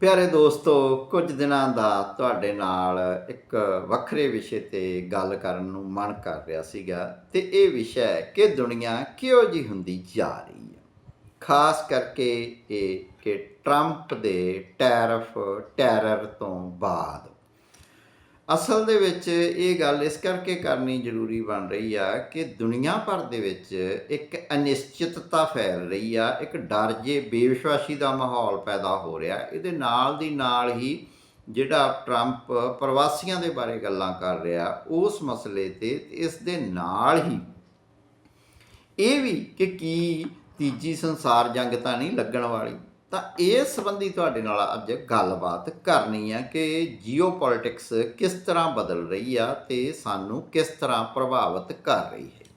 ਪਿਆਰੇ ਦੋਸਤੋ, ਕੁਝ ਦਿਨਾਂ ਦਾ ਤੁਹਾਡੇ ਨਾਲ ਇੱਕ ਵੱਖਰੇ ਵਿਸ਼ੇ ਤੇ ਗੱਲ ਕਰਨ ਨੂੰ ਮਨ ਕਰ ਰਿਹਾ ਸੀਗਾ ਤੇ ਇਹ ਵਿਸ਼ਾ ਹੈ ਕਿ ਦੁਨੀਆ ਕਿਉਂ ਜੀ ਹੁੰਦੀ ਜਾ ਰਹੀ ਹੈ। ਖਾਸ ਕਰਕੇ ਇਹ ਕਿ ਟਰੰਪ ਦੇ ਟੈਰਫ, ਟੈਰਰ ਤੋਂ ਬਾਅਦ। ਅਸਲ ਦੇ ਵਿੱਚ ਇਹ ਗੱਲ ਇਸ ਕਰਕੇ ਕਰਨੀ ਜ਼ਰੂਰੀ ਬਣ ਰਹੀ ਆ ਕਿ ਦੁਨੀਆ ਭਰ ਦੇ ਵਿੱਚ ਇੱਕ ਅਨਿਸ਼ਚਿਤਤਾ ਫੈਲ ਰਹੀ ਆ, ਇੱਕ ਡਰ ਜੇ, ਬੇਵਿਸ਼ਵਾਸੀ ਦਾ ਮਾਹੌਲ ਪੈਦਾ ਹੋ ਰਿਹਾ। ਇਹਦੇ ਨਾਲ ਦੀ ਨਾਲ ਹੀ ਜਿਹੜਾ ਟਰੰਪ ਪ੍ਰਵਾਸੀਆਂ ਦੇ ਬਾਰੇ ਗੱਲਾਂ ਕਰ ਰਿਹਾ, ਉਸ ਮਸਲੇ ਤੇ ਤੇ ਇਸ ਦੇ ਨਾਲ ਹੀ ਇਹ ਵੀ ਕਿ ਕੀ ਤੀਜੀ ਸੰਸਾਰ ਜੰਗ ਤਾਂ ਨਹੀਂ ਲੱਗਣ ਵਾਲੀ। ਤਾਂ ਇਸ ਸੰਬੰਧੀ ਤੁਹਾਡੇ ਨਾਲ ਅੱਜ ਗੱਲਬਾਤ ਕਰਨੀ ਹੈ ਕਿ ਜੀਓਪੋਲਿਟਿਕਸ ਕਿਸ ਤਰ੍ਹਾਂ ਬਦਲ ਰਹੀ ਆ ਤੇ ਸਾਨੂੰ ਕਿਸ ਤਰ੍ਹਾਂ ਪ੍ਰਭਾਵਿਤ ਕਰ ਰਹੀ ਹੈ।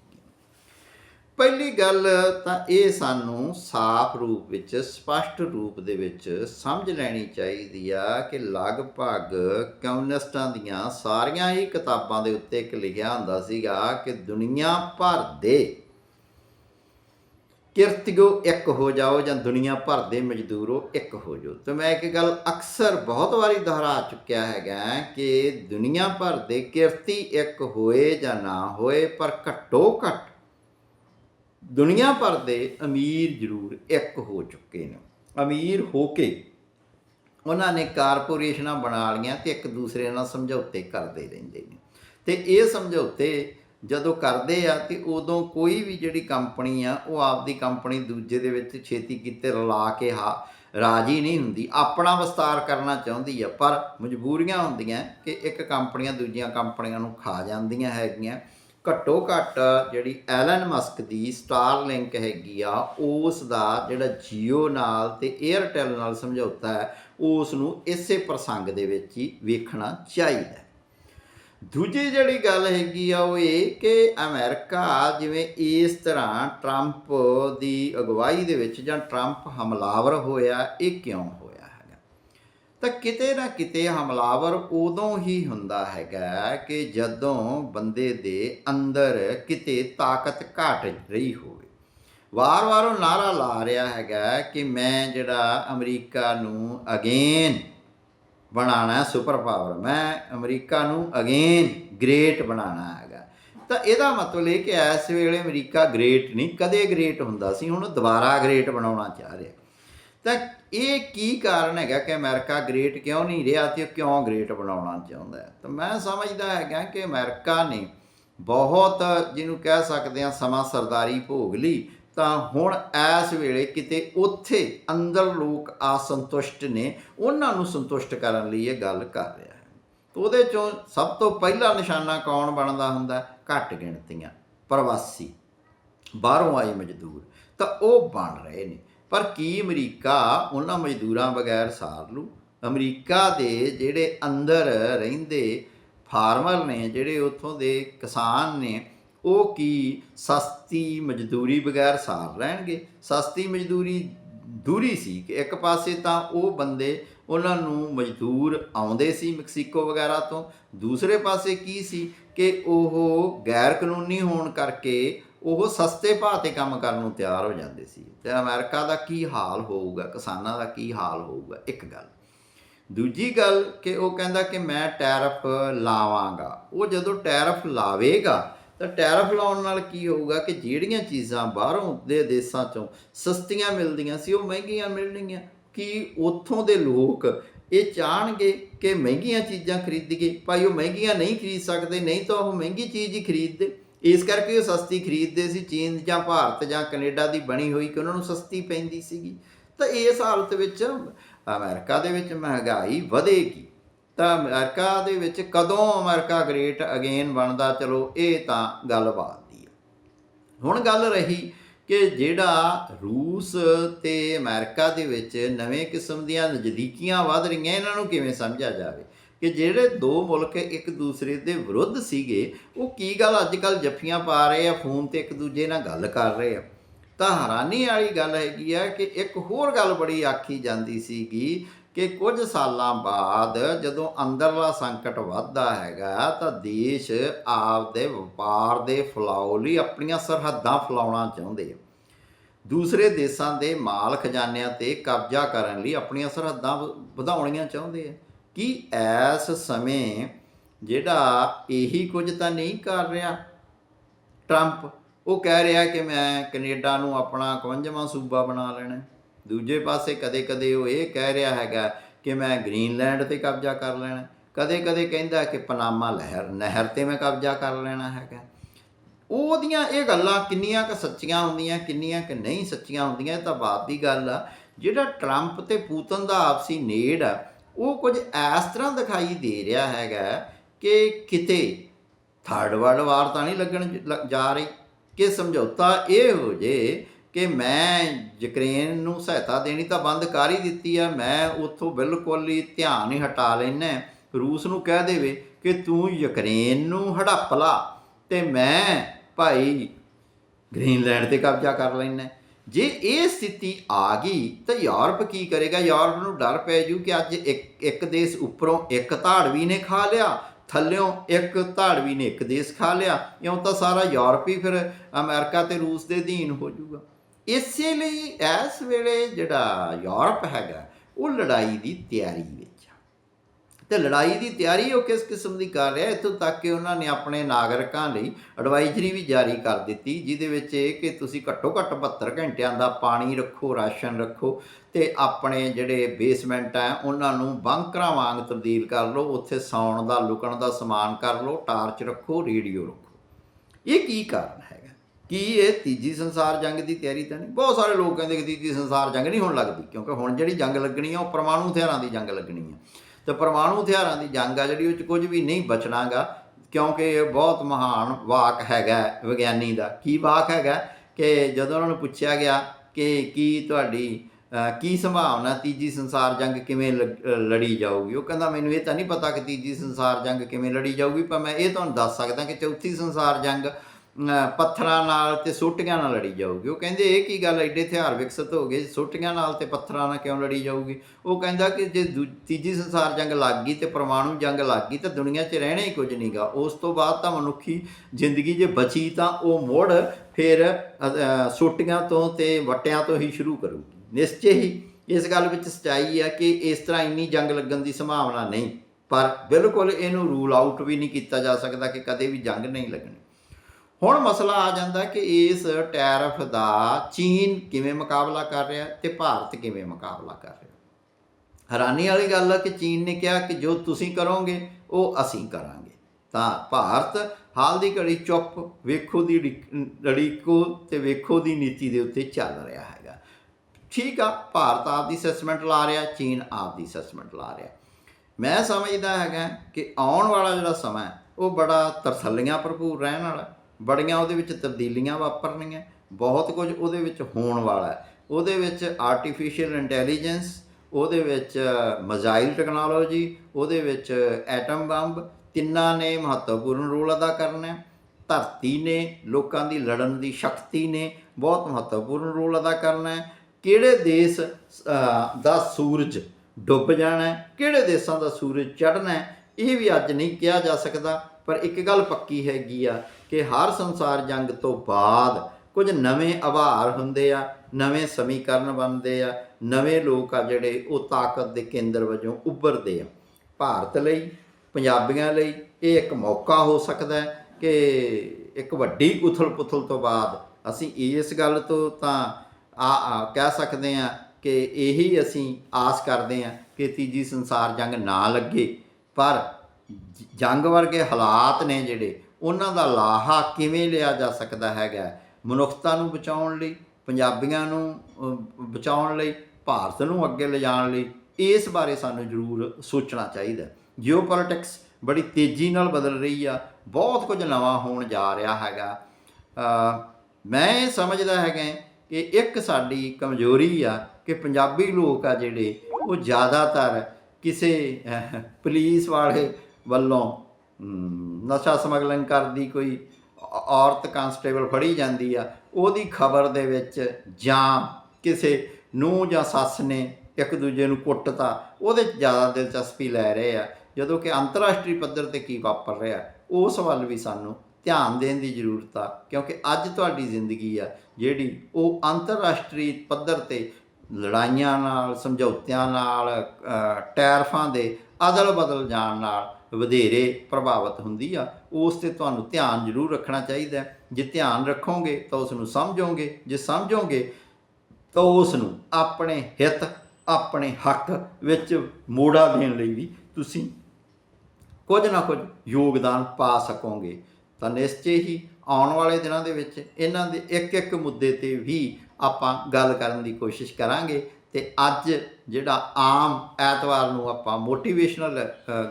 ਪਹਿਲੀ ਗੱਲ ਤਾਂ ਇਹ ਸਾਨੂੰ ਸਾਫ਼ ਰੂਪ ਵਿੱਚ, ਸਪਸ਼ਟ ਰੂਪ ਦੇ ਵਿੱਚ ਸਮਝ ਲੈਣੀ ਚਾਹੀਦੀ ਆ ਕਿ ਲਗਭਗ ਕਮਿਊਨਿਸਟਾਂ ਦੀਆਂ ਸਾਰੀਆਂ ਹੀ ਕਿਤਾਬਾਂ ਦੇ ਉੱਤੇ ਇੱਕ ਲਿਖਿਆ ਹੁੰਦਾ ਸੀਗਾ ਕਿ ਦੁਨੀਆ ਭਰ ਦੇ ਕਿਰਤਿਗੋ ਇੱਕ ਹੋ ਜਾਓ ਜਾਂ ਦੁਨੀਆ ਭਰ ਦੇ ਮਜ਼ਦੂਰੋ ਇੱਕ ਹੋ ਜਾਓ। ਤੇ ਮੈਂ ਇੱਕ ਗੱਲ ਅਕਸਰ ਬਹੁਤ ਵਾਰੀ ਦੁਹਰਾ ਚੁੱਕਿਆ ਹੈਗਾ ਕਿ ਦੁਨੀਆ ਭਰ ਦੇ ਕਿਰਤੀ ਇੱਕ ਹੋਏ ਜਾਂ ਨਾ ਹੋਏ, ਪਰ ਘੱਟੋ ਘੱਟ ਦੁਨੀਆ ਭਰ ਦੇ ਅਮੀਰ ਜ਼ਰੂਰ ਇੱਕ ਹੋ ਚੁੱਕੇ ਨੇ। ਅਮੀਰ ਹੋ ਕੇ ਉਹਨਾਂ ਨੇ ਕਾਰਪੋਰੇਸ਼ਨਾਂ ਬਣਾ ਲੀਆਂ ਤੇ ਇੱਕ ਦੂਸਰੇ ਨਾਲ ਸਮਝੌਤੇ ਕਰਦੇ ਰਹਿੰਦੇ ਨੇ। ਤੇ ਇਹ ਸਮਝੌਤੇ ਜਦੋਂ ਕਰਦੇ ਆ ਤੇ ਉਦੋਂ ਕੋਈ ਵੀ ਜਿਹੜੀ ਕੰਪਨੀ ਆ, ਉਹ ਆਪਦੀ ਕੰਪਨੀ ਦੂਜੇ ਦੇ ਵਿੱਚ ਛੇਤੀ ਕੀਤੇ ਰਲਾ ਕੇ ਹਾ, ਰਾਜੀ ਨਹੀਂ ਹੁੰਦੀ। ਆਪਣਾ ਵਿਸਤਾਰ ਕਰਨਾ ਚਾਹੁੰਦੀ ਆ, ਪਰ ਮਜਬੂਰੀਆਂ ਹੁੰਦੀਆਂ ਕਿ ਇੱਕ ਕੰਪਨੀਆਂ ਦੂਜੀਆਂ ਕੰਪਨੀਆਂ ਨੂੰ ਖਾ ਜਾਂਦੀਆਂ ਹੈਗੀਆਂ। ਘੱਟੋ ਘੱਟ ਜਿਹੜੀ ਐਲਨ ਮਸਕ ਦੀ ਸਟਾਰਲਿੰਕ ਹੈਗੀ ਆ, ਉਸ ਦਾ ਜਿਹੜਾ ਜੀਓ ਨਾਲ ਤੇ 에ਅਰਟੈਲ ਨਾਲ ਸਮਝੌਤਾ ਹੈ, ਉਸ ਨੂੰ ਇਸੇ ਪ੍ਰਸੰਗ ਦੇ ਵਿੱਚ ਹੀ ਵੇਖਣਾ ਚਾਹੀਦਾ ਦੂਜੀ ਜਿਹੜੀ ਗੱਲ ਹੈਗੀ ਆ ਉਹ ਇਹ ਕਿ ਅਮਰੀਕਾ ਜਿਵੇਂ ਇਸ ਤਰ੍ਹਾਂ ਟਰੰਪ ਦੀ ਅਗਵਾਈ ਦੇ ਵਿੱਚ ਜਾਂ ਟਰੰਪ ਹਮਲਾਵਰ ਹੋਇਆ, ਇਹ ਕਿਉਂ ਹੋਇਆ ਹੈਗਾ? ਤਾਂ ਕਿਤੇ ਨਾ ਕਿਤੇ ਹਮਲਾਵਰ ਉਦੋਂ ਹੀ ਹੁੰਦਾ ਹੈਗਾ ਕਿ ਜਦੋਂ ਬੰਦੇ ਦੇ ਅੰਦਰ ਕਿਤੇ ਤਾਕਤ ਘਟ ਰਹੀ ਹੋਵੇ। ਵਾਰ-ਵਾਰ ਉਹ ਨਾਰਾ ਲਾ ਰਿਹਾ ਹੈਗਾ ਕਿ ਮੈਂ ਜਿਹੜਾ ਅਮਰੀਕਾ ਨੂੰ ਅਗੇਨ ਬਣਾਉਣਾ ਸੁਪਰ ਪਾਵਰ ਮੈਂ ਅਮਰੀਕਾ ਨੂੰ ਅਗੇਨ ਗ੍ਰੇਟ ਬਣਾਉਣਾ ਹੈਗਾ। ਤਾਂ ਇਹਦਾ ਮਤਲਬ ਇਹ ਕਿ ਇਸ ਵੇਲੇ ਅਮਰੀਕਾ ਗ੍ਰੇਟ ਨਹੀਂ, ਕਦੇ ਗ੍ਰੇਟ ਹੁੰਦਾ ਸੀ, ਹੁਣ ਦੁਬਾਰਾ ਗ੍ਰੇਟ ਬਣਾਉਣਾ ਚਾਹ ਰਿਹਾ। ਤਾਂ ਇਹ ਕੀ ਕਾਰਨ ਹੈਗਾ ਕਿ ਅਮਰੀਕਾ ਗ੍ਰੇਟ ਕਿਉਂ ਨਹੀਂ ਰਿਹਾ ਤੇ ਉਹ ਕਿਉਂ ਗ੍ਰੇਟ ਬਣਾਉਣਾ ਚਾਹੁੰਦਾ ਹੈ? ਤਾਂ ਮੈਂ ਸਮਝਦਾ ਹੈਗਾ ਕਿ ਅਮਰੀਕਾ ਨੇ ਬਹੁਤ, ਜਿਹਨੂੰ ਕਹਿ ਸਕਦੇ ਆ ਸਮਾਂ ਸਰਦਾਰੀ ਭੋਗ ਲਈ ਤਾਂ ਹੁਣ ਇਸ ਵੇਲੇ ਕਿਤੇ ਉੱਥੇ ਅੰਦਰ ਲੋਕ ਅਸੰਤੁਸ਼ਟ ਨੇ, ਉਹਨਾਂ ਨੂੰ ਸੰਤੁਸ਼ਟ ਕਰਨ ਲਈ ਇਹ ਗੱਲ ਕਰ ਰਿਹਾ ਹੈ। ਉਹਦੇ ਚੋਂ ਸਭ ਤੋਂ ਪਹਿਲਾ ਨਿਸ਼ਾਨਾ ਕੌਣ ਬਣਦਾ ਹੁੰਦਾ? ਘੱਟ ਗਿਣਤੀਆਂ, ਪ੍ਰਵਾਸੀ, ਬਾਹਰੋਂ ਆਏ ਮਜ਼ਦੂਰ। ਤਾਂ ਉਹ ਬਣ ਰਹੇ ਨੇ। ਪਰ ਕੀ ਅਮਰੀਕਾ ਉਹਨਾਂ ਮਜ਼ਦੂਰਾਂ ਬਗੈਰ ਸਾਰ ਲੂ? ਅਮਰੀਕਾ ਦੇ ਜਿਹੜੇ ਅੰਦਰ ਰਹਿੰਦੇ ਫਾਰਮਰ ਨੇ, ਜਿਹੜੇ ਉੱਥੋਂ ਦੇ ਕਿਸਾਨ ਨੇ ਉਹ ਕੀ ਸਸਤੀ ਮਜ਼ਦੂਰੀ ਬਗੈਰ ਸਾਰ ਰਹਿਣਗੇ? ਸਸਤੀ ਮਜ਼ਦੂਰੀ ਦੂਰੀ ਸੀ ਕਿ ਇੱਕ ਪਾਸੇ ਤਾਂ ਉਹ ਬੰਦੇ ਉਹਨਾਂ ਨੂੰ ਮਜ਼ਦੂਰ ਆਉਂਦੇ ਸੀ ਮੈਕਸੀਕੋ ਵਗੈਰਾ ਤੋਂ, ਦੂਸਰੇ ਪਾਸੇ ਕੀ ਸੀ ਕਿ ਉਹ ਗੈਰ ਕਾਨੂੰਨੀ ਹੋਣ ਕਰਕੇ ਉਹ ਸਸਤੇ ਭਾਅ ਤੇ ਕੰਮ ਕਰਨ ਨੂੰ ਤਿਆਰ ਹੋ ਜਾਂਦੇ ਸੀ। ਤੇ ਅਮਰੀਕਾ ਦਾ ਕੀ ਹਾਲ ਹੋਊਗਾ? ਕਿਸਾਨਾਂ ਦਾ ਕੀ ਹਾਲ ਹੋਊਗਾ? ਇੱਕ ਗੱਲ। ਦੂਜੀ ਗੱਲ ਕਿ ਉਹ ਕਹਿੰਦਾ ਕਿ ਮੈਂ ਟੈਰਫ ਲਾਵਾਂਗਾ। ਉਹ ਜਦੋਂ ਟੈਰਫ ਲਾਵੇਗਾ ਤਾਂ ਟੈਰਫ ਲਾਉਣ ਨਾਲ ਕੀ ਹੋਊਗਾ ਕਿ ਜਿਹੜੀਆਂ ਚੀਜ਼ਾਂ ਬਾਹਰੋਂ ਦੇ ਦੇਸ਼ਾਂ ਚੋਂ ਸਸਤੀਆਂ ਮਿਲਦੀਆਂ ਸੀ, ਉਹ ਮਹਿੰਗੀਆਂ ਮਿਲਣਗੀਆਂ। ਕਿ ਉੱਥੋਂ ਦੇ ਲੋਕ ਇਹ ਚਾਹਣਗੇ ਕਿ ਮਹਿੰਗੀਆਂ ਚੀਜ਼ਾਂ ਖਰੀਦੀਏ? ਭਾਈ, ਉਹ ਮਹਿੰਗੀਆਂ ਨਹੀਂ ਖਰੀਦ ਸਕਦੇ, ਨਹੀਂ ਤਾਂ ਉਹ ਮਹਿੰਗੀ ਚੀਜ਼ ਹੀ ਖਰੀਦਦੇ। ਇਸ ਕਰਕੇ ਉਹ ਸਸਤੀ ਖਰੀਦਦੇ ਸੀ। ਚੀਨ ਜਾਂ ਭਾਰਤ ਜਾਂ ਕੈਨੇਡਾ ਦੀ ਬਣੀ ਹੋਈ ਕਿ ਉਹਨਾਂ ਨੂੰ ਸਸਤੀ ਪੈਂਦੀ ਸੀਗੀ। ਤਾਂ ਇਸ ਹਾਲਤ ਵਿੱਚ ਅਮਰੀਕਾ ਦੇ ਵਿੱਚ ਮਹਿੰਗਾਈ ਵਧੇਗੀ। ਤਾਂ ਅਮਰੀਕਾ ਦੇ ਵਿੱਚ ਕਦੋਂ ਅਮਰੀਕਾ ਗ੍ਰੇਟ ਅਗੇਨ ਬਣਦਾ, ਚਲੋ ਇਹ ਤਾਂ ਗੱਲਬਾਤ ਦੀ ਹੈ ਹੁਣ ਗੱਲ ਰਹੀ ਕਿ ਜਿਹੜਾ ਰੂਸ ਤੇ ਅਮਰੀਕਾ ਦੇ ਵਿੱਚ ਨਵੇਂ ਕਿਸਮ ਦੀਆਂ ਨਜ਼ਦੀਕੀਆਂ ਵਧ ਰਹੀਆਂ, ਇਹਨਾਂ ਨੂੰ ਕਿਵੇਂ ਸਮਝਿਆ ਜਾਵੇ? ਕਿ ਜਿਹੜੇ ਦੋ ਮੁਲਕ ਇੱਕ ਦੂਸਰੇ ਦੇ ਵਿਰੁੱਧ ਸੀਗੇ, ਉਹ ਕੀ ਗੱਲ ਅੱਜ ਕੱਲ ਜੱਫੀਆਂ ਪਾ ਰਹੇ ਆ, ਫੋਨ ਤੇ ਇੱਕ ਦੂਜੇ ਨਾਲ ਗੱਲ ਕਰ ਰਹੇ ਆ? ਤਾਂ ਹੈਰਾਨੀ ਵਾਲੀ ਗੱਲ ਹੈਗੀ ਆ ਕਿ ਇੱਕ ਹੋਰ ਗੱਲ ਬੜੀ ਆਖੀ ਜਾਂਦੀ ਸੀਗੀ ਕਿ ਕੁਝ ਸਾਲਾਂ ਬਾਅਦ ਜਦੋਂ ਅੰਦਰਲਾ ਸੰਕਟ ਵੱਧਦਾ ਹੈਗਾ, ਤਾਂ ਦੇਸ਼ ਆਪਦੇ ਵਪਾਰ ਦੇ ਫਲਾਉ ਲਈ ਆਪਣੀਆਂ ਸਰਹੱਦਾਂ ਫਲਾਉਣਾ ਚਾਹੁੰਦੇ ਆ। ਦੂਸਰੇ ਦੇਸ਼ਾਂ ਦੇ ਮਾਲ ਖਜ਼ਾਨਿਆਂ ਤੇ ਕਬਜ਼ਾ ਕਰਨ ਲਈ ਆਪਣੀਆਂ ਸਰਹੱਦਾਂ ਵਧਾਉਣੀਆਂ ਚਾਹੁੰਦੇ ਆ। ਕੀ ਇਸ ਸਮੇਂ ਜਿਹੜਾ ਇਹੀ ਕੁਝ ਤਾਂ ਨਹੀਂ ਕਰ ਰਿਹਾ? ਟਰੰਪ, ਉਹ ਕਹਿ ਰਿਹਾ ਕਿ ਮੈਂ ਕੈਨੇਡਾ ਨੂੰ ਆਪਣਾ 51ਵਾਂ ਸੂਬਾ ਬਣਾ ਲੈਣਾ। ਦੂਜੇ ਪਾਸੇ ਕਦੇ-ਕਦੇ ਉਹ ਇਹ ਕਹਿ ਰਿਹਾ ਹੈਗਾ ਕਿ ਮੈਂ ਗ੍ਰੀਨਲੈਂਡ ਤੇ ਕਬਜ਼ਾ ਕਰ ਲੈਣਾ ਕਦੇ-ਕਦੇ ਕਹਿੰਦਾ ਕਿ ਪਨਾਮਾ ਲਹਿਰ, ਨਹਿਰ ਤੇ ਮੈਂ ਕਬਜ਼ਾ ਕਰ ਲੈਣਾ ਹੈਗਾ। ਉਹਦੀਆਂ ਇਹ ਗੱਲਾਂ ਕਿੰਨੀਆਂ ਕੁ ਸੱਚੀਆਂ ਹੁੰਦੀਆਂ, ਕਿੰਨੀਆਂ ਕੁ ਨਹੀਂ ਸੱਚੀਆਂ ਹੁੰਦੀਆਂ, ਇਹ ਤਾਂ ਬਾਤ ਦੀ ਗੱਲ ਆ। ਜਿਹੜਾ ਟਰੰਪ ਤੇ ਪੂਤਨ ਦਾ ਆਪਸੀ ਨੇੜ ਆ, ਉਹ ਕੁਝ ਇਸ ਤਰ੍ਹਾਂ ਦਿਖਾਈ ਦੇ ਰਿਹਾ ਹੈਗਾ ਕਿ ਕਿਤੇ ਥਰਡ ਵਰਲਡ ਵਾਰ ਤਾਂ ਨਹੀਂ ਲੱਗਣ ਜ- ਜਾ ਰਹੀ, ਕਿ ਸਮਝੌਤਾ ਇਹ ਹੋ ਜੇ ਕਿ ਮੈਂ ਯੂਕਰੇਨ ਨੂੰ ਸਹਾਇਤਾ ਦੇਣੀ ਤਾਂ ਬੰਦ ਕਰ ਹੀ ਦਿੱਤੀ ਆ, ਮੈਂ ਉੱਥੋਂ ਬਿਲਕੁਲ ਹੀ ਧਿਆਨ ਹੀ ਹਟਾ ਲੈਣਾ ਰੂਸ ਨੂੰ ਕਹਿ ਦੇਵੇ ਕਿ ਤੂੰ ਯੂਕਰੇਨ ਨੂੰ ਹੜੱਪ ਲਾ ਤੇ ਮੈਂ ਭਾਈ ਗ੍ਰੀਨਲੈਂਡ ਤੇ ਕਬਜ਼ਾ ਕਰ ਲੈਣਾ ਜੇ ਇਹ ਸਥਿਤੀ ਆ ਗਈ ਤਾਂ ਯੂਰਪ ਕੀ ਕਰੇਗਾ? ਯੂਰਪ ਨੂੰ ਡਰ ਪੈ ਜੂ ਕਿ ਅੱਜ ਇੱਕ ਇੱਕ ਦੇਸ਼ ਉੱਪਰੋਂ ਇੱਕ ਧਾੜਵੀ ਨੇ ਖਾ ਲਿਆ, ਥੱਲਿਓਂ ਇੱਕ ਧਾੜਵੀ ਨੇ ਇੱਕ ਦੇਸ਼ ਖਾ ਲਿਆ। ਇਉਂ ਤਾਂ ਸਾਰਾ ਯੂਰਪ ਹੀ ਫਿਰ ਅਮਰੀਕਾ ਤੇ ਰੂਸ ਦੇ ਅਧੀਨ ਹੋ ਜਾਊਗਾ ਇਸੇ ਲਈ ਇਸ ਵੇਲੇ ਜਿਹੜਾ ਯੂਰਪ ਹੈਗਾ, ਉਹ ਲੜਾਈ ਦੀ ਤਿਆਰੀ ਵਿੱਚ ਆ। ਤੇ ਲੜਾਈ ਦੀ ਤਿਆਰੀ ਉਹ ਕਿਸ ਕਿਸਮ ਦੀ ਕਰ ਰਿਹਾ, ਇੱਥੋਂ ਤੱਕ ਕਿ ਉਹਨਾਂ ਨੇ ਆਪਣੇ ਨਾਗਰਿਕਾਂ ਲਈ ਐਡਵਾਈਜ਼ਰੀ ਵੀ ਜਾਰੀ ਕਰ ਦਿੱਤੀ, ਜਿਹਦੇ ਵਿੱਚ ਇਹ ਕਿ ਤੁਸੀਂ ਘੱਟੋ ਘੱਟ 72 ਘੰਟਿਆਂ ਦਾ ਪਾਣੀ ਰੱਖੋ, ਰਾਸ਼ਨ ਰੱਖੋ ਤੇ ਆਪਣੇ ਜਿਹੜੇ ਬੇਸਮੈਂਟ ਆ, ਉਹਨਾਂ ਨੂੰ ਬੰਕਰਾਂ ਵਾਂਗ ਤਬਦੀਲ ਕਰ ਲਓ, ਉੱਥੇ ਸੌਣ ਦਾ, ਲੁਕਣ ਦਾ ਸਮਾਨ ਕਰ ਲਓ, ਟਾਰਚ ਰੱਖੋ ਰੇਡੀਓ ਰੱਖੋ। ਇਹ ਕੀ ਕਾਰਨ ਕੀ ਇਹ ਤੀਜੀ ਸੰਸਾਰ ਜੰਗ ਦੀ ਤਿਆਰੀ ਤਾਂ ਨਹੀਂ? ਬਹੁਤ ਸਾਰੇ ਲੋਕ ਕਹਿੰਦੇ ਕਿ ਤੀਜੀ ਸੰਸਾਰ ਜੰਗ ਨਹੀਂ ਹੋਣ ਲੱਗਦੀ, ਕਿਉਂਕਿ ਹੁਣ ਜਿਹੜੀ ਜੰਗ ਲੱਗਣੀ ਆ, ਉਹ ਪਰਮਾਣੂ ਹਥਿਆਰਾਂ ਦੀ ਜੰਗ ਲੱਗਣੀ ਆ। ਤੇ ਪਰਮਾਣੂ ਹਥਿਆਰਾਂ ਦੀ ਜੰਗ ਆ ਜਿਹੜੀ, ਉਹ ਚ ਕੁਝ ਵੀ ਨਹੀਂ ਬਚਣਾਗਾ, ਕਿਉਂਕਿ ਇਹ ਬਹੁਤ ਮਹਾਨ ਵਾਕ ਹੈਗਾ ਵਿਗਿਆਨੀ ਦਾ। ਕੀ ਵਾਕ ਹੈਗਾ? ਕਿ ਜਦੋਂ ਉਹਨਾਂ ਨੂੰ ਪੁੱਛਿਆ ਗਿਆ ਕਿ ਕੀ ਤੁਹਾਡੀ ਕੀ ਸੰਭਾਵਨਾ ਤੀਜੀ ਸੰਸਾਰ ਜੰਗ ਕਿਵੇਂ ਲੱਗ- ਲੜੀ ਜਾਊਗੀ, ਉਹ ਕਹਿੰਦਾ, ਮੈਨੂੰ ਇਹ ਤਾਂ ਨਹੀਂ ਪਤਾ ਕਿ ਤੀਜੀ ਸੰਸਾਰ ਜੰਗ ਕਿਵੇਂ ਲੜੀ ਜਾਊਗੀ, ਪਰ ਮੈਂ ਇਹ ਤੁਹਾਨੂੰ ਦੱਸ ਸਕਦਾ ਕਿ ਚੌਥੀ ਸੰਸਾਰ ਜੰਗ ਪੱਥਰਾਂ ਨਾਲ ਤੇ ਸੋਟੀਆਂ ਨਾਲ ਲੜੀ ਜਾਊਗੀ। ਉਹ ਕਹਿੰਦੇ, ਇਹ ਕੀ ਗੱਲ ਐਡੇ ਹਥਿਆਰ ਵਿਕਸਿਤ ਹੋ ਗਏ? ਸੋਟੀਆਂ ਨਾਲ ਤੇ ਪੱਥਰਾਂ ਨਾਲ ਕਿਉਂ ਲੜੀ ਜਾਊਗੀ? ਉਹ ਕਹਿੰਦਾ ਕਿ ਜੇ ਦੂ- ਤੀਜੀ ਸੰਸਾਰ ਜੰਗ ਲੱਗ ਗਈ ਤੇ ਪਰਮਾਣੂ ਜੰਗ ਲੱਗ ਗਈ ਤਾਂ ਦੁਨੀਆ 'ਚ ਰਹਿਣਾ ਹੀ ਕੁਝ ਨਹੀਂਗਾ। ਉਸ ਤੋਂ ਬਾਅਦ ਤਾਂ ਮਨੁੱਖੀ ਜ਼ਿੰਦਗੀ ਜੇ ਬਚੀ ਤਾਂ ਉਹ ਮੁੜ ਫਿਰ ਸੋਟੀਆਂ ਤੋਂ ਤੇ ਵਟਿਆਂ ਤੋਂ ਹੀ ਸ਼ੁਰੂ ਕਰੂਗੀ। ਨਿਸ਼ਚੈ ਹੀ ਇਸ ਗੱਲ ਵਿੱਚ ਸਚਾਈ ਆ ਕਿ ਇਸ ਤਰ੍ਹਾਂ ਇੰਨੀ ਜੰਗ ਲੱਗਣ ਦੀ ਸੰਭਾਵਨਾ ਨਹੀਂ। ਪਰ ਬਿਲਕੁਲ ਇਹਨੂੰ ਰੂਲ ਆਊਟ ਵੀ ਨਹੀਂ ਕੀਤਾ ਜਾ ਸਕਦਾ ਕਿ ਕਦੇ ਵੀ ਜੰਗ ਨਹੀਂ ਲੱਗਣੀ। ਹੁਣ ਮਸਲਾ ਆ ਜਾਂਦਾ ਕਿ ਇਸ ਟੈਰਫ ਦਾ ਚੀਨ ਕਿਵੇਂ ਮੁਕਾਬਲਾ ਕਰ ਰਿਹਾ ਤੇ ਭਾਰਤ ਕਿਵੇਂ ਮੁਕਾਬਲਾ ਕਰ ਰਿਹਾ। ਹੈਰਾਨੀ ਵਾਲੀ ਗੱਲ ਹੈ ਕਿ ਚੀਨ ਨੇ ਕਿਹਾ ਕਿ ਜੋ ਤੁਸੀਂ ਕਰੋਗੇ, ਉਹ ਅਸੀਂ ਕਰਾਂਗੇ। ਤਾਂ ਭਾਰਤ ਹਾਲ ਦੀ ਘੜੀ ਚੁੱਪ, ਵੇਖੋ ਦੀ ੜੀ- ਲੜੀਕੋ ਤੇ ਵੇਖੋ ਦੀ ਨੀਤੀ ਦੇ ਉੱਤੇ ਚੱਲ ਰਿਹਾ ਹੈਗਾ। ਠੀਕ ਆ, ਭਾਰਤ ਆਪ ਦੀ ਅਸੈਸਮੈਂਟ ਲਾ ਰਿਹਾ, ਚੀਨ ਆਪ ਦੀ ਅਸੈਸਮੈਂਟ ਲਾ ਰਿਹਾ। ਮੈਂ ਸਮਝਦਾ ਹੈਗਾ ਕਿ ਆਉਣ ਵਾਲਾ ਜਿਹੜਾ ਸਮਾਂ ਉਹ ਬੜਾ ਤਰਸੱਲੀਆਂ ਭਰਪੂਰ ਰਹਿਣ ਵਾਲਾ ਬੜੀਆਂ ਉਹਦੇ ਵਿੱਚ ਤਬਦੀਲੀਆਂ ਵਾਪਰਨੀਆਂ, ਬਹੁਤ ਕੁਝ ਉਹਦੇ ਵਿੱਚ ਹੋਣ ਵਾਲਾ ਹੈ। ਉਹਦੇ ਵਿੱਚ ਆਰਟੀਫੀਸ਼ੀਅਲ ਇੰਟੈਲੀਜੈਂਸ ਉਹਦੇ ਵਿੱਚ ਮਜ਼ਾਈਲ ਟੈਕਨੋਲੋਜੀ ਉਹਦੇ ਵਿੱਚ ਐਟਮ ਬੰਬ ਤਿੰਨਾਂ ਨੇ ਮਹੱਤਵਪੂਰਨ ਰੋਲ ਅਦਾ ਕਰਨਾ ਹੈ ਧਰਤੀ ਨੇ, ਲੋਕਾਂ ਦੀ ਲੜਨ ਦੀ ਸ਼ਕਤੀ ਨੇ ਬਹੁਤ ਮਹੱਤਵਪੂਰਨ ਰੋਲ ਅਦਾ ਕਰਨਾ ਹੈ। ਕਿਹੜੇ ਦੇਸ਼ ਦਾ ਸੂਰਜ ਡੁੱਬ ਜਾਣਾ ਹੈ? ਕਿਹੜੇ ਦੇਸ਼ਾਂ ਦਾ ਸੂਰਜ ਚੜ੍ਹਨਾ ਹੈ? ਇਹ ਵੀ ਅੱਜ ਨਹੀਂ ਕਿਹਾ ਜਾ ਸਕਦਾ, ਪਰ ਇੱਕ ਗੱਲ ਪੱਕੀ ਹੈਗੀ ਆ ਕਿ ਹਰ ਸੰਸਾਰ ਜੰਗ ਤੋਂ ਬਾਅਦ ਕੁਝ ਨਵੇਂ ਆਭਾਰ ਹੁੰਦੇ ਆ, ਨਵੇਂ ਸਮੀਕਰਨ ਬਣਦੇ ਆ, ਨਵੇਂ ਲੋਕ ਆ ਜਿਹੜੇ ਉਹ ਤਾਕਤ ਦੇ ਕੇਂਦਰ ਵਜੋਂ ਉੱਭਰਦੇ ਆ। ਭਾਰਤ ਲਈ, ਪੰਜਾਬੀਆਂ ਲਈ ਇਹ ਇੱਕ ਮੌਕਾ ਹੋ ਸਕਦਾ ਹੈ ਕਿ ਇੱਕ ਵੱਡੀ ਉਥਲ-ਪੁਥਲ ਤੋਂ ਬਾਅਦ ਅਸੀਂ ਇਸ ਗੱਲ ਤੋਂ ਤਾਂ ਆ ਕਹਿ ਸਕਦੇ ਆ ਕਿ ਇਹੀ ਅਸੀਂ ਆਸ ਕਰਦੇ ਆ ਕਿ ਤੀਜੀ ਸੰਸਾਰ ਜੰਗ ਨਾ ਲੱਗੇ। ਪਰ ਜੰਗ ਵਰਗੇ ਹਾਲਾਤ ਨੇ ਜਿਹੜੇ, ਉਹਨਾਂ ਦਾ ਲਾਹਾ ਕਿਵੇਂ ਲਿਆ ਜਾ ਸਕਦਾ ਹੈਗਾ? ਮਨੁੱਖਤਾ ਨੂੰ ਬਚਾਉਣ ਲਈ, ਪੰਜਾਬੀਆਂ ਨੂੰ ਬਚਾਉਣ ਲਈ, ਭਾਰਤ ਨੂੰ ਅੱਗੇ ਲਿਜਾਣ ਲਈ ਇਸ ਬਾਰੇ ਸਾਨੂੰ ਜ਼ਰੂਰ ਸੋਚਣਾ ਚਾਹੀਦਾ। ਜੀਓਪੋਲਿਟਿਕਸ ਬੜੀ ਤੇਜ਼ੀ ਨਾਲ ਬਦਲ ਰਹੀ ਆ, ਬਹੁਤ ਕੁਝ ਨਵਾਂ ਹੋਣ ਜਾ ਰਿਹਾ ਹੈਗਾ। ਮੈਂ ਇਹ ਸਮਝਦਾ ਹੈਗਾ ਕਿ ਇੱਕ ਸਾਡੀ ਕਮਜ਼ੋਰੀ ਆ ਕਿ ਪੰਜਾਬੀ ਲੋਕ ਆ ਜਿਹੜੇ, ਉਹ ਜ਼ਿਆਦਾਤਰ ਕਿਸੇ ਅਹ, ਪੁਲਿਸ ਵਾਲੇ ਵੱਲੋਂ ਨਸ਼ਾ ਸਮਗਲਿੰਗ ਕਰਦੀ ਕੋਈ ਔਰਤ ਕਾਂਸਟੇਬਲ ਫੜੀ ਜਾਂਦੀ ਆ ਉਹਦੀ ਖਬਰ ਦੇ ਵਿੱਚ ਜਾਂ ਕਿਸੇ ਨੂੰ ਜਾਂ ਸੱਸ ਨੇ ਇੱਕ ਦੂਜੇ ਨੂੰ ਕੁੱਟਤਾ ਉਹਦੇ 'ਚ ਜ਼ਿਆਦਾ ਦਿਲਚਸਪੀ ਲੈ ਰਹੇ ਆ। ਜਦੋਂ ਕਿ ਅੰਤਰਰਾਸ਼ਟਰੀ ਪੱਧਰ ਤੇ ਕੀ ਵਾਪਰ ਰਿਹਾ ਉਸ ਵੱਲ ਵੀ ਸਾਨੂੰ ਧਿਆਨ ਦੇਣ ਦੀ ਜ਼ਰੂਰਤ ਆ ਕਿਉਂਕਿ ਅੱਜ ਤੁਹਾਡੀ ਜ਼ਿੰਦਗੀ ਆ ਜਿਹੜੀ ਉਹ ਅੰਤਰਰਾਸ਼ਟਰੀ ਪੱਧਰ ਤੇ ਲੜਾਈਆਂ ਨਾਲ, ਸਮਝੌਤਿਆਂ ਨਾਲ ਟੈਰਫਾਂ ਦੇ ਅਦਲ ਬਦਲ ਜਾਣ ਨਾਲ ਵਧੇਰੇ ਪ੍ਰਭਾਵਿਤ ਹੁੰਦੀ ਆ। ਉਸ ਤੇ ਤੁਹਾਨੂੰ ਧਿਆਨ ਜ਼ਰੂਰ ਰੱਖਣਾ ਚਾਹੀਦਾ ਜੇ ਧਿਆਨ ਰੱਖੋਗੇ ਤਾਂ ਉਸ ਨੂੰ ਸਮਝੋਗੇ। ਜੇ ਸਮਝੋਗੇ ਤਾਂ ਉਸ ਨੂੰ ਆਪਣੇ ਹਿੱਤ, ਆਪਣੇ ਹੱਕ ਵਿੱਚ ਮੋੜਾ ਦੇਣ ਲਈ ਵੀ ਤੁਸੀਂ ਕੁਝ ਨਾ ਕੁਝ ਯੋਗਦਾਨ ਪਾ ਸਕੋਗੇ। ਤਾਂ ਨਿਸ਼ਚੇ ਹੀ ਆਉਣ ਵਾਲੇ ਦਿਨਾਂ ਦੇ ਵਿੱਚ ਇਹਨਾਂ ਦੇ ਇੱਕ ਇੱਕ ਮੁੱਦੇ ਤੇ ਵੀ ਆਪਾਂ ਗੱਲ ਕਰਨ ਦੀ ਕੋਸ਼ਿਸ਼ ਕਰਾਂਗੇ ਤੇ ਅੱਜ ਜਿਹੜਾ ਆਮ ਐਤਵਾਰ ਨੂੰ ਆਪਾਂ ਮੋਟੀਵੇਸ਼ਨਲ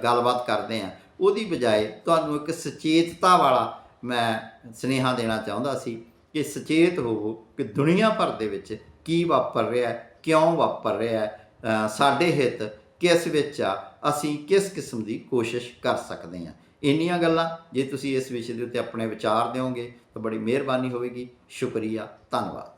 ਗੱਲਬਾਤ ਕਰਦੇ ਆਂ ਉਹਦੀ ਬਜਾਏ ਤੁਹਾਨੂੰ ਇੱਕ ਸੁਚੇਤਤਾ ਵਾਲਾ ਮੈਂ ਸੁਨੇਹਾ ਦੇਣਾ ਚਾਹੁੰਦਾ ਸੀ ਕਿ ਸੁਚੇਤ ਹੋਵੋ ਕਿ ਦੁਨੀਆ ਭਰ ਦੇ ਵਿੱਚ ਕੀ ਵਾਪਰ ਰਿਹਾ ਹੈ, ਕਿਉਂ ਵਾਪਰ ਰਿਹਾ ਹੈ ਸਾਡੇ ਹਿੱਤ ਕਿਸ ਵਿੱਚ ਆ, ਅਸੀਂ ਕਿਸ ਕਿਸਮ ਦੀ ਕੋਸ਼ਿਸ਼ ਕਰ ਸਕਦੇ ਹਾਂ। ਇੰਨੀਆਂ ਗੱਲਾਂ ਜੇ ਤੁਸੀਂ ਇਸ ਵਿਸ਼ੇ ਦੇ ਉੱਤੇ ਆਪਣੇ ਵਿਚਾਰ ਦਿਓਗੇ ਤਾਂ ਬੜੀ ਮਿਹਰਬਾਨੀ ਹੋਵੇਗੀ। ਸ਼ੁਕਰੀਆ, ਧੰਨਵਾਦ।